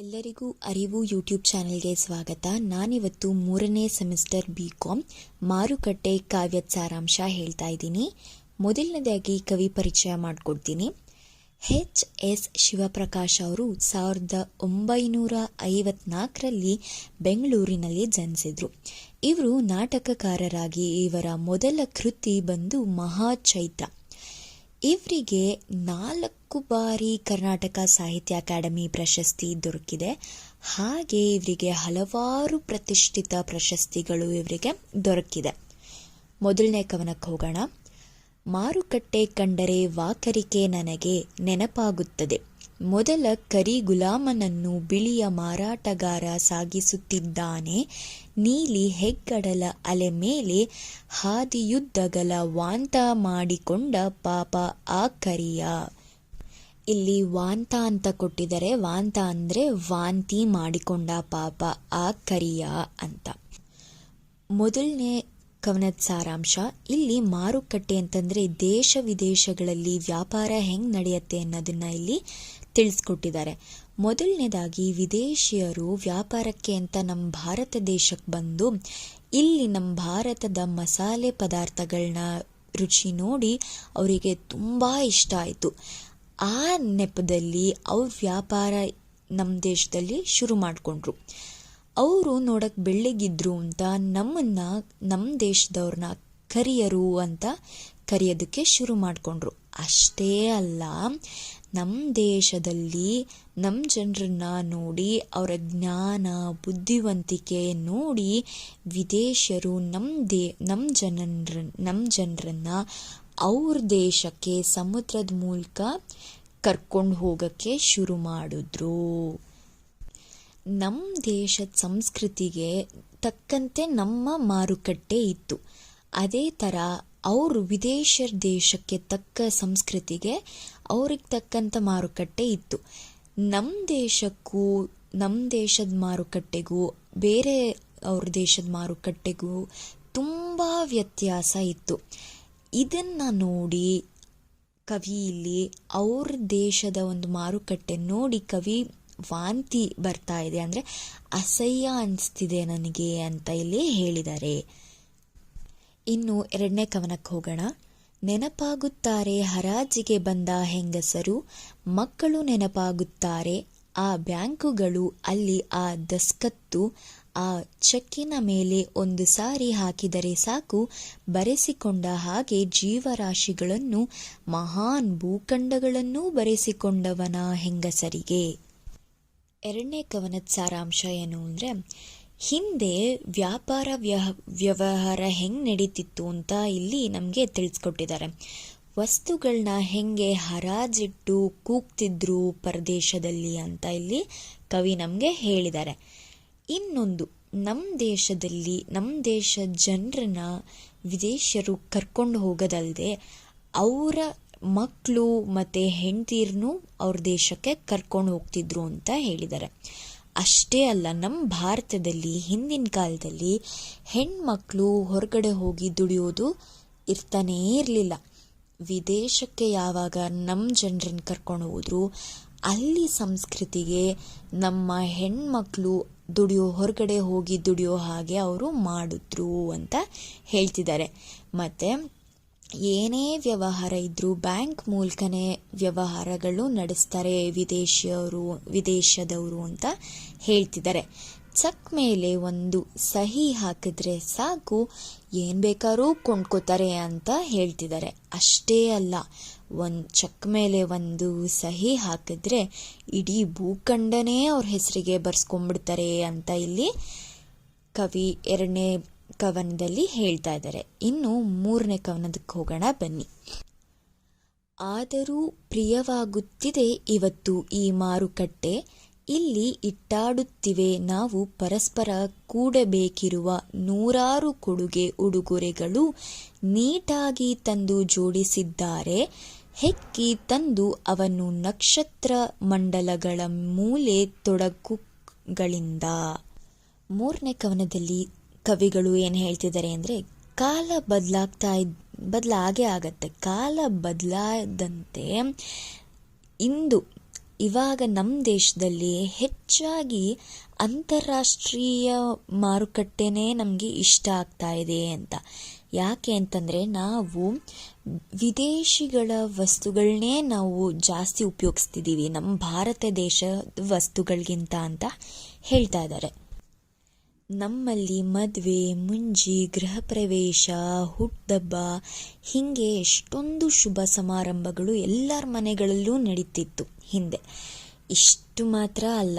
ಎಲ್ಲರಿಗೂ ಅರಿವು ಯೂಟ್ಯೂಬ್ ಚಾನೆಲ್ಗೆ ಸ್ವಾಗತ. ನಾನಿವತ್ತು ಮೂರನೇ ಸೆಮಿಸ್ಟರ್ ಬಿ ಕಾಮ್ ಮಾರುಕಟ್ಟೆ ಕಾವ್ಯದ ಸಾರಾಂಶ ಹೇಳ್ತಾ ಇದ್ದೀನಿ. ಮೊದಲನೇದಾಗಿ ಕವಿ ಪರಿಚಯ ಮಾಡಿಕೊಡ್ತೀನಿ. ಎಚ್ ಎಸ್ ಶಿವಪ್ರಕಾಶ್ ಅವರು ಸಾವಿರದ ಒಂಬೈನೂರ ಐವತ್ನಾಲ್ಕರಲ್ಲಿ ಬೆಂಗಳೂರಿನಲ್ಲಿ ಜನಿಸಿದರು. ಇವರು ನಾಟಕಕಾರರಾಗಿ ಇವರ ಮೊದಲ ಕೃತಿ ಬಂದು ಮಹಾಚೈತ್ರ. ಇವರಿಗೆ ನಾಲ್ಕು ಬಾರಿ ಕರ್ನಾಟಕ ಸಾಹಿತ್ಯ ಅಕಾಡೆಮಿ ಪ್ರಶಸ್ತಿ ದೊರಕಿದೆ. ಹಾಗೆ ಇವರಿಗೆ ಹಲವಾರು ಪ್ರತಿಷ್ಠಿತ ಪ್ರಶಸ್ತಿಗಳು ಇವರಿಗೆ ದೊರಕಿದೆ. ಮೊದಲನೇ ಕವನಕ್ಕೆ ಹೋಗೋಣ. ಮಾರುಕಟ್ಟೆ ಕಂಡರೆ ವಾಕರಿಕೆ ನನಗೆ ನೆನಪಾಗುತ್ತದೆ. ಮೊದಲ ಕರಿ ಗುಲಾಮನನ್ನು ಬಿಳಿಯ ಮಾರಾಟಗಾರ ಸಾಗಿಸುತ್ತಿದ್ದಾನೆ. ನೀಲಿ ಹೆಗ್ಗಡಲ ಅಲೆ ಮೇಲೆ ಹಾದಿಯುದ್ದಗಲ ವಾಂತ ಮಾಡಿಕೊಂಡ ಪಾಪ ಆ ಕರಿಯ. ಇಲ್ಲಿ ವಾಂತ ಅಂತ ಕೊಟ್ಟಿದ್ದಾರೆ ವಾಂತ ಅಂದರೆ ವಾಂತಿ ಮಾಡಿಕೊಂಡ ಪಾಪ ಆ ಕರಿಯ ಅಂತ. ಮೊದಲನೇ ಕವನದ ಸಾರಾಂಶ, ಇಲ್ಲಿ ಮಾರುಕಟ್ಟೆ ಅಂತಂದರೆ ದೇಶ ವಿದೇಶಗಳಲ್ಲಿ ವ್ಯಾಪಾರ ಹೆಂಗೆ ನಡೆಯುತ್ತೆ ಅನ್ನೋದನ್ನ ಇಲ್ಲಿ ತಿಳಿಸ್ಕೊಟ್ಟಿದ್ದಾರೆ. ಮೊದಲನೇದಾಗಿ ವಿದೇಶಿಯರು ವ್ಯಾಪಾರಕ್ಕೆ ಅಂತ ನಮ್ಮ ಭಾರತ ದೇಶಕ್ಕೆ ಬಂದು ಇಲ್ಲಿ ನಮ್ಮ ಭಾರತದ ಮಸಾಲೆ ಪದಾರ್ಥಗಳನ್ನ ರುಚಿ ನೋಡಿ ಅವರಿಗೆ ತುಂಬ ಇಷ್ಟ ಆಯಿತು. ಆ ನೆಪದಲ್ಲಿ ಅವ್ರ ವ್ಯಾಪಾರ ನಮ್ಮ ದೇಶದಲ್ಲಿ ಶುರು ಮಾಡಿಕೊಂಡ್ರು. ಅವರು ನೋಡಕ್ಕೆ ಬೆಳ್ಳಗಿದ್ರು ಅಂತ ನಮ್ಮನ್ನ ನಮ್ಮ ದೇಶದವ್ರನ್ನ ಕರಿಯರು ಅಂತ ಕರೆಯೋದಕ್ಕೆ ಶುರು ಮಾಡಿಕೊಂಡ್ರು. ಅಷ್ಟೇ ಅಲ್ಲ ನಮ್ಮ ದೇಶದಲ್ಲಿ ನಮ್ಮ ಜನರನ್ನ ನೋಡಿ, ಅವರ ಜ್ಞಾನ, ಬುದ್ಧಿವಂತಿಕೆ ನೋಡಿ ವಿದೇಶರು ನಮ್ಮ ದೇ ನಮ್ಮ ಜನರ ನಮ್ಮ ಜನರನ್ನು ಅವ್ರ ದೇಶಕ್ಕೆ, ಸಮುದ್ರದ ಮೂಲಕ ಕರ್ಕೊಂಡು ಹೋಗೋಕ್ಕೆ ಶುರು ಮಾಡಿದ್ರು. ನಮ್ಮ ದೇಶದ ಸಂಸ್ಕೃತಿಗೆ ತಕ್ಕಂತೆ ನಮ್ಮ ಮಾರುಕಟ್ಟೆ ಇತ್ತು. ಅದೇ ಥರ ಅವರು ವಿದೇಶ ದೇಶಕ್ಕೆ ತಕ್ಕ ಸಂಸ್ಕೃತಿಗೆ ಅವ್ರಿಗೆ ತಕ್ಕಂಥ ಮಾರುಕಟ್ಟೆ ಇತ್ತು. ನಮ್ಮ ದೇಶಕ್ಕೂ ನಮ್ಮ ದೇಶದ ಮಾರುಕಟ್ಟೆಗೂ, ಬೇರೆ ಅವ್ರ ದೇಶದ ಮಾರುಕಟ್ಟೆಗೂ ತುಂಬ ವ್ಯತ್ಯಾಸ ಇತ್ತು. ಇದನ್ನು ನೋಡಿ ಕವಿ ಇಲ್ಲಿ ಅವ್ರ ದೇಶದ ಒಂದು ಮಾರುಕಟ್ಟೆ ನೋಡಿ ಕವಿ ವಾಂತಿ ಬರ್ತಾ ಇದೆ ಅಂದರೆ ಅಸಹ್ಯ ಅನಿಸ್ತಿದೆ ನನಗೆ ಅಂತ ಇಲ್ಲಿ ಹೇಳಿದ್ದಾರೆ. ಇನ್ನು ಎರಡನೇ ಕವನಕ್ಕೆ ಹೋಗೋಣ. ನೆನಪಾಗುತ್ತಾರೆ ಹರಾಜಿಗೆ ಬಂದ ಹೆಂಗಸರು, ಮಕ್ಕಳು ನೆನಪಾಗುತ್ತಾರೆ, ಆ ಬ್ಯಾಂಕುಗಳು ಅಲ್ಲಿ ಆ ದಸ್ಕತ್ತು, ಆ ಚೆಕ್ಕಿನ ಮೇಲೆ ಒಂದು ಸಾರಿ ಹಾಕಿದರೆ ಸಾಕು, ಬರೆಸಿಕೊಂಡ ಹಾಗೆ ಜೀವರಾಶಿಗಳನ್ನು ಮಹಾನ್ ಭೂಖಂಡಗಳನ್ನೂ ಬರೆಸಿಕೊಂಡವನ ಹೆಂಗಸರಿಗೆ. ಎರಡನೇ ಕವನದ ಸಾರಾಂಶ ಏನು ಅಂದರೆ, ಹಿಂದೆ ವ್ಯಾಪಾರ ವ್ಯಹ, ವ್ಯವಹಾರ ಹೆಂಗೆ ನಡೀತಿತ್ತು ಅಂತ ಇಲ್ಲಿ ನಮಗೆ ತಿಳಿಸ್ಕೊಟ್ಟಿದ್ದಾರೆ. ವಸ್ತುಗಳನ್ನ ಹೆಂಗೆ ಹರಾಜಿಟ್ಟು ಕೂಗ್ತಿದ್ರು ಪರದೇಶದಲ್ಲಿ ಅಂತ ಇಲ್ಲಿ ಕವಿ ನಮಗೆ ಹೇಳಿದ್ದಾರೆ. ಇನ್ನೊಂದು ನಮ್ಮ ದೇಶದಲ್ಲಿ ನಮ್ಮ ದೇಶ ಜನರನ್ನ ವಿದೇಶಿಯರು ಕರ್ಕೊಂಡು ಹೋಗೋದಲ್ಲದೆ ಅವರ ಮಕ್ಕಳು ಮತ್ತು ಹೆಂಡ್ತೀರ್ನು ಅವ್ರ ದೇಶಕ್ಕೆ ಕರ್ಕೊಂಡು ಹೋಗ್ತಿದ್ರು ಅಂತ ಹೇಳಿದ್ದಾರೆ. ಅಷ್ಟೇ ಅಲ್ಲ ನಮ್ಮ ಭಾರತದಲ್ಲಿ ಹಿಂದಿನ ಕಾಲದಲ್ಲಿ ಹೆಣ್ಮಕ್ಳು ಹೊರಗಡೆ ಹೋಗಿ ದುಡಿಯೋದು ಇರ್ತಾನೇ ಇರಲಿಲ್ಲ. ವಿದೇಶಕ್ಕೆ ಯಾವಾಗ ನಮ್ಮ ಜನರನ್ನು ಕರ್ಕೊಂಡು ಹೋದ್ರು, ಅಲ್ಲಿ ಸಂಸ್ಕೃತಿಗೆ ನಮ್ಮ ಹೆಣ್ಮಕ್ಳು ದುಡಿಯೋ, ಹೊರಗಡೆ ಹೋಗಿ ದುಡಿಯೋ ಹಾಗೆ ಅವರು ಮಾಡಿದ್ರು ಅಂತ ಹೇಳ್ತಿದ್ದಾರೆ. ಮತ್ತು ಏನೇ ವ್ಯವಹಾರ ಇದ್ದರೂ ಬ್ಯಾಂಕ್ ಮೂಲಕನೇ ವ್ಯವಹಾರಗಳು ನಡೆಸ್ತಾರೆ, ವಿದೇಶಿಯವರು, ವಿದೇಶದವರು ಅಂತ ಹೇಳ್ತಿದ್ದಾರೆ. ಚೆಕ್ ಮೇಲೆ ಒಂದು ಸಹಿ ಹಾಕಿದ್ರೆ ಸಾಕು, ಏನು ಬೇಕಾದ್ರೂ ಕೊಂಡ್ಕೋತಾರೆ ಅಂತ ಹೇಳ್ತಿದ್ದಾರೆ. ಅಷ್ಟೇ ಅಲ್ಲ, ಒಂದು ಚೆಕ್ ಮೇಲೆ ಒಂದು ಸಹಿ ಹಾಕಿದ್ರೆ ಇಡೀ ಭೂಖಂಡನೇ ಅವ್ರ ಹೆಸರಿಗೆ ಬರ್ಸ್ಕೊಂಡ್ಬಿಡ್ತಾರೆ ಅಂತ ಇಲ್ಲಿ ಕವಿ ಎರಡನೇ ಕವನದಲ್ಲಿ ಹೇಳ್ತಾ ಇದ್ದಾರೆ. ಇನ್ನು ಮೂರನೇ ಕವನದಕ್ಕೆ ಹೋಗೋಣ, ಬನ್ನಿ. ಆದರೂ ಪ್ರಿಯವಾಗುತ್ತಿದೆ ಇವತ್ತು ಈ ಮಾರುಕಟ್ಟೆ. ಇಲ್ಲಿ ಇಟ್ಟಾಡುತ್ತಿವೆ ನಾವು ಪರಸ್ಪರ ಕೂಡಬೇಕಿರುವ ನೂರಾರು ಕೊಡುಗೆ ಉಡುಗೊರೆಗಳು ನೀಟಾಗಿ ತಂದು ಜೋಡಿಸಿದ್ದಾರೆ. ಹೆಕ್ಕಿ ತಂದು ಅವನ್ನು ನಕ್ಷತ್ರ ಮಂಡಲಗಳ ಮೂಲೆ ತೊಡಕುಗಳಿಂದ. ಮೂರನೇ ಕವನದಲ್ಲಿ ಕವಿಗಳು ಏನು ಹೇಳ್ತಿದ್ದಾರೆ ಅಂದರೆ, ಕಾಲ ಬದಲಾಗ್ತಾ ಇದ್, ಬದಲಾಗೇ ಆಗತ್ತೆ. ಕಾಲ ಬದಲಾದಂತೆ ಇಂದು, ಇವಾಗ ನಮ್ಮ ದೇಶದಲ್ಲಿ ಹೆಚ್ಚಾಗಿ ಅಂತಾರಾಷ್ಟ್ರೀಯ ಮಾರುಕಟ್ಟೆನೇ ನಮಗೆ ಇಷ್ಟ ಆಗ್ತಾ ಇದೆ ಅಂತ. ಯಾಕೆ ಅಂತಂದರೆ, ನಾವು ವಿದೇಶಿಗಳ ವಸ್ತುಗಳನ್ನೇ ನಾವು ಜಾಸ್ತಿ ಉಪಯೋಗಿಸ್ತಿದ್ದೀವಿ ನಮ್ಮ ಭಾರತ ದೇಶದ ವಸ್ತುಗಳಿಗಿಂತ ಅಂತ ಹೇಳ್ತಾ ಇದ್ದಾರೆ. ನಮ್ಮಲ್ಲಿ ಮದುವೆ, ಮುಂಜಿ ಗೃಹ ಪ್ರವೇಶ ಹುಟ್ಟುಹಬ್ಬ ಹೀಗೆ ಎಷ್ಟೊಂದು ಶುಭ ಸಮಾರಂಭಗಳು ಎಲ್ಲರ ಮನೆಗಳಲ್ಲೂ ನಡೀತಿತ್ತು ಹಿಂದೆ. ಇಷ್ಟು ಮಾತ್ರ ಅಲ್ಲ.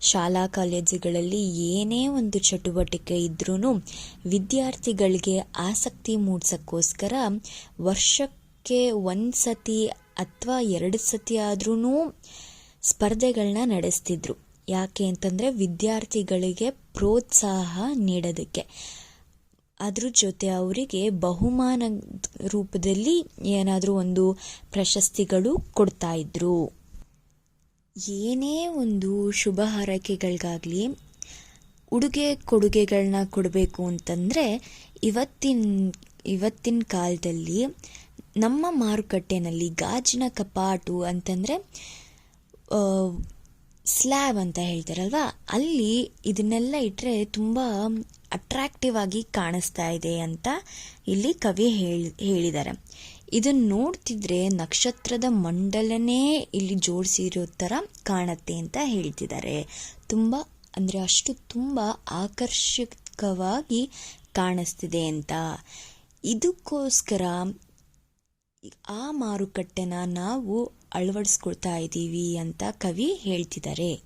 ಶಾಲಾ ಕಾಲೇಜುಗಳಲ್ಲಿ ಏನೇ ಒಂದು ಚಟುವಟಿಕೆ ಇದ್ರೂ ವಿದ್ಯಾರ್ಥಿಗಳಿಗೆ ಆಸಕ್ತಿ ಮೂಡಿಸೋಕ್ಕೋಸ್ಕರ ವರ್ಷಕ್ಕೆ ಒಂದು ಸತಿ ಅಥವಾ ಎರಡು ಸತಿ ಆದ್ರೂ ಸ್ಪರ್ಧೆಗಳನ್ನ ನಡೆಸ್ತಿದ್ರು. ಯಾಕೆ ಅಂತಂದರೆ ವಿದ್ಯಾರ್ಥಿಗಳಿಗೆ ಪ್ರೋತ್ಸಾಹ ನೀಡೋದಕ್ಕೆ. ಅದ್ರ ಜೊತೆ ಅವರಿಗೆ ಬಹುಮಾನ ರೂಪದಲ್ಲಿ ಏನಾದರೂ ಒಂದು ಪ್ರಶಸ್ತಿಗಳು ಕೊಡ್ತಾ ಇದ್ರು. ಏನೇ ಒಂದು ಶುಭ ಹಾರೈಕೆಗಳಿಗಾಗಲಿ, ಉಡುಗೆ ಕೊಡುಗೆಗಳನ್ನ ಕೊಡಬೇಕು ಅಂತಂದರೆ ಇವತ್ತಿನ ಇವತ್ತಿನ ಕಾಲದಲ್ಲಿ ನಮ್ಮ ಮಾರುಕಟ್ಟೆನಲ್ಲಿ ಗಾಜಿನ ಕಪಾಟು ಅಂತಂದರೆ ಸ್ಲ್ಯಾಬ್ ಅಂತ ಹೇಳ್ತಾರಲ್ವಾ? ಅಲ್ಲಿ ಇದನ್ನೆಲ್ಲ ಇಟ್ಟರೆ ತುಂಬ ಅಟ್ರಾಕ್ಟಿವ್ ಆಗಿ ಕಾಣಿಸ್ತಾ ಇದೆ ಅಂತ ಇಲ್ಲಿ ಕವಿ ಹೇಳಿ, ಹೇಳಿದ್ದಾರೆ. ಇದನ್ನು ನೋಡ್ತಿದ್ರೆ ನಕ್ಷತ್ರದ ಮಂಡಲನೇ ಇಲ್ಲಿ ಜೋಡಿಸಿರೋ ಥರ ಕಾಣತ್ತೆ ಅಂತ ಹೇಳ್ತಿದ್ದಾರೆ. ತುಂಬ, ಅಂದರೆ ಅಷ್ಟು ತುಂಬ ಆಕರ್ಷಕವಾಗಿ ಕಾಣಿಸ್ತಿದೆ ಅಂತ. ಇದಕ್ಕೋಸ್ಕರ ಆ ಮಾರುಕಟ್ಟೆನ ನಾವು ಅಳವಡಿಸ್ಕೊಳ್ತಾ ಇದ್ದೀವಿ ಅಂತ ಕವಿ ಹೇಳ್ತಿದ್ದಾರೆ.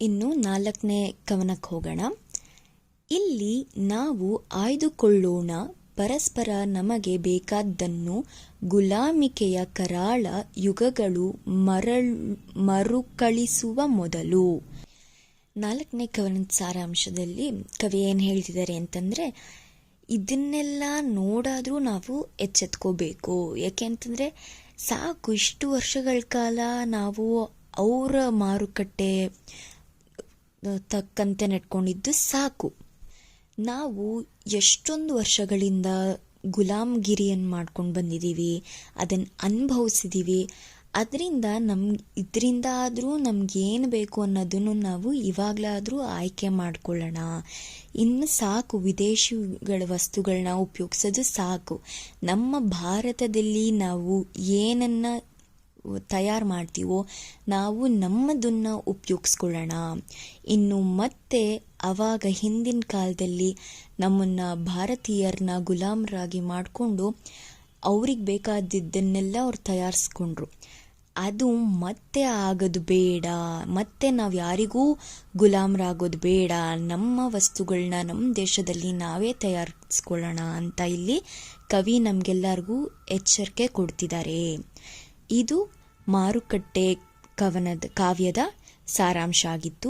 ಇನ್ನು ನಾಲ್ಕನೇ ಕವನಕ್ಕೆ ಹೋಗೋಣ. ಇಲ್ಲಿ ನಾವು ಆಯ್ದುಕೊಳ್ಳೋಣ ಪರಸ್ಪರ ನಮಗೆ ಬೇಕಾದ್ದನ್ನು ಗುಲಾಮಿಕೆಯ ಕರಾಳ ಯುಗಗಳು ಮರಳ್ ಮರುಕಳಿಸುವ ಮೊದಲು. ನಾಲ್ಕನೇ ಕವನದ ಸಾರಾಂಶದಲ್ಲಿ ಕವಿ ಏನು ಹೇಳ್ತಿದ್ದಾರೆ ಅಂತಂದರೆ, ಇದನ್ನೆಲ್ಲ ನೋಡಾದರೂ ನಾವು ಎಚ್ಚೆತ್ಕೋಬೇಕು. ಯಾಕೆ ಅಂತಂದರೆ ಸಾಕು ಇಷ್ಟು ವರ್ಷಗಳ ಕಾಲ ನಾವು ಅವರ ಮಾರುಕಟ್ಟೆ ತಕ್ಕಂತೆ ನಡ್ಕೊಂಡಿದ್ದು ಸಾಕು. ನಾವು ಎಷ್ಟೊಂದು ವರ್ಷಗಳಿಂದ ಗುಲಾಮ್ಗಿರಿಯನ್ನು ಮಾಡ್ಕೊಂಡು ಬಂದಿದ್ದೀವಿ ಅದನ್ನು ಅನುಭವಿಸಿದ್ದೀವಿ ಅದರಿಂದ ನಮ್ಗೆ ಇದರಿಂದ ಆದರೂ ನಮಗೇನು ಬೇಕು ಅನ್ನೋದನ್ನು ನಾವು ಇವಾಗಲಾದರೂ ಆಯ್ಕೆ ಮಾಡ್ಕೊಳ್ಳೋಣ. ಇನ್ನು ಸಾಕು, ವಿದೇಶಿಗಳ ವಸ್ತುಗಳನ್ನ ಉಪಯೋಗಿಸೋದು ಸಾಕು. ನಮ್ಮ ಭಾರತದಲ್ಲಿ ನಾವು ಏನನ್ನು ತಯಾರು ಮಾಡ್ತೀವೋ ನಾವು ನಮ್ಮದನ್ನು ಉಪಯೋಗಿಸ್ಕೊಳ್ಳೋಣ. ಇನ್ನು ಮತ್ತೆ ಆವಾಗ ಹಿಂದಿನ ಕಾಲದಲ್ಲಿ ನಮ್ಮನ್ನು ಭಾರತೀಯರನ್ನ ಗುಲಾಮರಾಗಿ ಮಾಡಿಕೊಂಡು ಅವ್ರಿಗೆ ಬೇಕಾದಿದ್ದನ್ನೆಲ್ಲ ಅವ್ರು ತಯಾರಿಸ್ಕೊಂಡ್ರು. ಅದು ಮತ್ತೆ ಆಗೋದು ಬೇಡ. ಮತ್ತೆ ನಾವು ಯಾರಿಗೂ ಗುಲಾಮರಾಗೋದು ಬೇಡ. ನಮ್ಮ ವಸ್ತುಗಳನ್ನ ನಮ್ಮ ದೇಶದಲ್ಲಿ ನಾವೇ ತಯಾರಿಸ್ಕೊಳ್ಳೋಣ ಅಂತ ಇಲ್ಲಿ ಕವಿ ನಮಗೆಲ್ಲರಿಗೂ ಎಚ್ಚರಿಕೆ ಕೊಡ್ತಿದ್ದಾರೆ. ಇದು ಮಾರುಕಟ್ಟೆ ಕವನದ ಕಾವ್ಯದ ಸಾರಾಂಶ ಆಗಿತ್ತು.